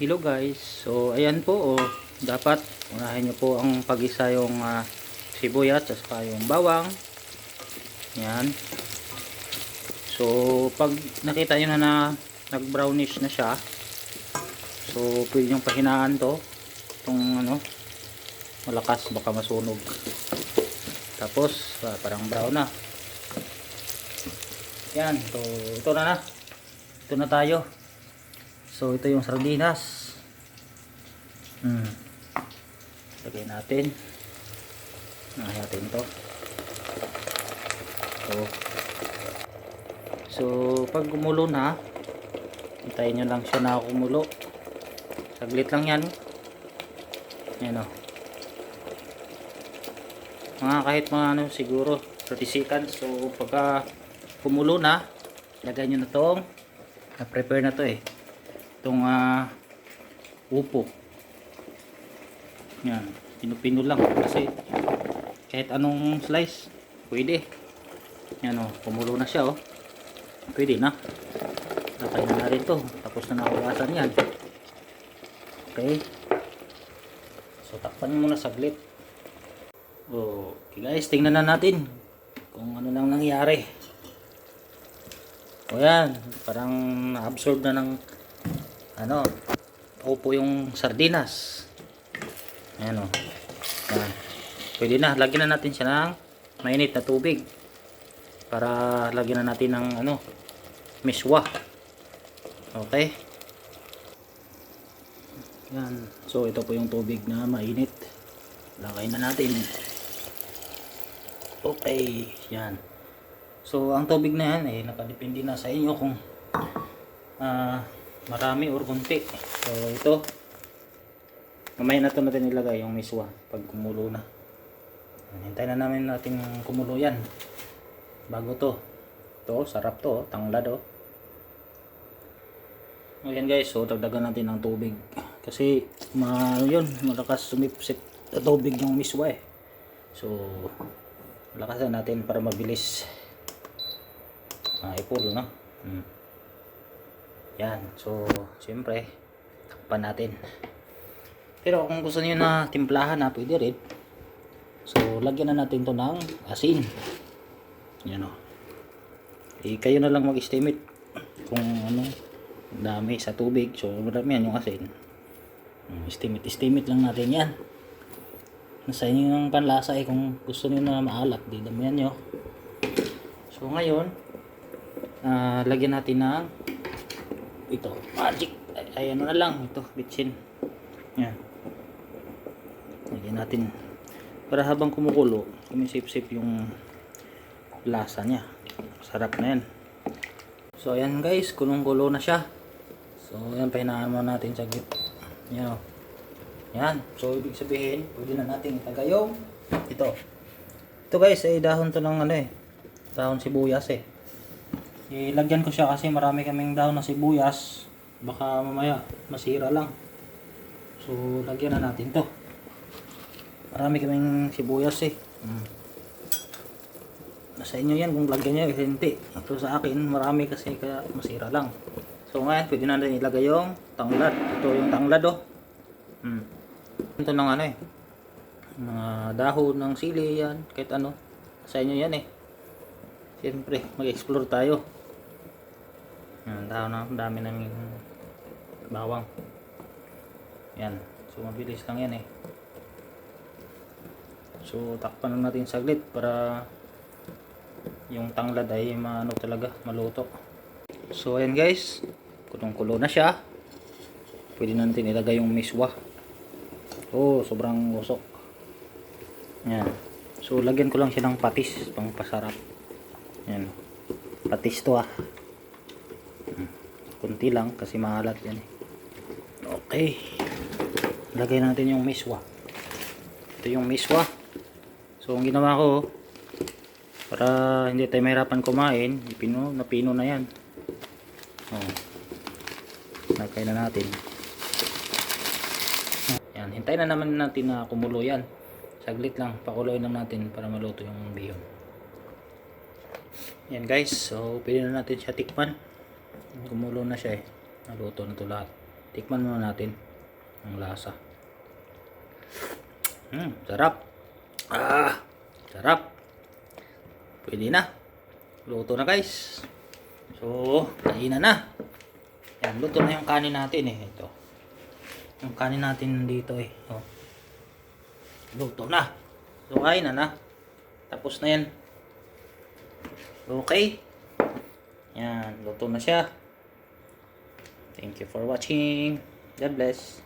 Hello guys. So ayan po oh, dapat unahin niyo po ang pag-isa yung ah, sibuyas at saka yung bawang. Yan. So pag nakita niyo na na nag-brownish na siya, so pwede yung pahinaan to. Itong ano, malakas baka masunog. Tapos ah, parang brown na. Yan, so ito na na. Ito na tayo. So ito yung sardinas. Hmm. Lagay natin. Lagay natin to. So, so pag gumulo na, hintayin nyo lang siya na kumulo. Saglit lang yan. Yan o. Mga kahit mga ano siguro 30 seconds. So pagka kumulo na, lagay nyo na tong na-prepare na to eh itong ah, upo. Yan pinupino lang kasi kahit anong slice pwede. Yan o kumulo na siya oh. Pwede na. Nakay na rin to tapos na nakuwasan yan. Okay. So takpan muna saglit. Okay guys tingnan na natin kung ano nang nangyari. O yan parang na-absorb na ng ano, upo yung sardinas. Ayan o. Ayan. Pwede na, lagyan na natin siya ng mainit na tubig. Para lagyan na natin ng ano, miswa. Okay? Yan. So, ito po yung tubig na mainit. Lagay na natin. Okay. Yan. So, ang tubig na yan, eh, nakadepende na sa inyo kung ah, marami or kunti. So ito, mamaya na ito natin ilagay yung miswa pag kumulo na. Hintayin na namin natin kumulo yan. Bago to. Ito, sarap to. oh. Tanglad oh. Ayan guys, so dagdagan natin ng tubig. Kasi, ma, yun, malakas sumipsip na tubig yung miswa eh. So, malakasan natin para mabilis uh, ipulo, no? Hmm. Yan. So, siyempre, takpan natin. Pero kung gusto niyo na timplahan na, pwede rin. So, lagyan na natin to ng asin. Yan o. Eh, kayo na lang mag-estimate kung ano, dami sa tubig. So, marami yan yung asin. Hmm, Estimate, estimate lang natin yan. Nasa inyo yung panlasa eh, kung gusto niyo na maalat, di damihan nyo. So, ngayon, ah, lagyan natin ng ito magic. Ay, ay ano na lang ito bitchin. Yan. Lagyan natin. Para habang kumukulo kumisip-sip yung lasa niya. Sarap na yan. So ayan guys. Kulong kulo na siya. So yan pahinaan mo natin sa git. Yan o yan so ibig sabihin pwede na natin itagay yung ito. Ito guys ay dahon to ng ano eh dahon sibuyas eh Ilagyan ko siya kasi marami kaming daon na sibuyas. Baka mamaya masira lang. So, lagyan na natin to. Marami kaming sibuyas eh. Hmm. Nasa inyo yan kung lagyan nyo hindi. Ito sa akin, marami kasi kaya masira lang. So ngayon, pwede na natin ilagay yung tanglad. Ito yung tanglad oh. Hmm. Ito ng ano eh. Mga dahon ng sili yan. Kahit ano. Sa inyo yan eh. Siyempre, mag-explore tayo. Yan, tao na, ang dami namin bawang. Yan. So, mabilis lang yan eh. So, takpan lang natin saglit para yung tanglad ay maano talaga, maluto. So, ayan guys. Kulong-kulo na siya. Pwede na natin ilagay yung miswa. Oh, sobrang usok. Yan. So, lagyan ko lang siya ng patis pang pasarap. Yan. Patis to ah kunti lang kasi maalat yan eh. okay. Lagay natin yung miswa. Ito yung miswa. So ang ginawa ko para hindi tayo mahirapan kumain ipino, napino na yan. Oh. lagay na natin. Yan hintayin na naman natin na kumulo yan. Saglit lang pakuloy lang natin para maluto yung bihon. Yan guys. So pwede na natin siya tikman Gumulo na siya eh. Naluto na to lahat. Tikman muna natin ang lasa. Hmm, sarap. Ah, sarap. Pwede na. Luto na guys. So, kainan na. Yan, luto na yung kanin natin eh. Ito. Yung kanin natin dito eh. Oh. Luto na. So, kain na na. Tapos na yan. Okay. Yan, luto na siya. Thank you for watching. God bless.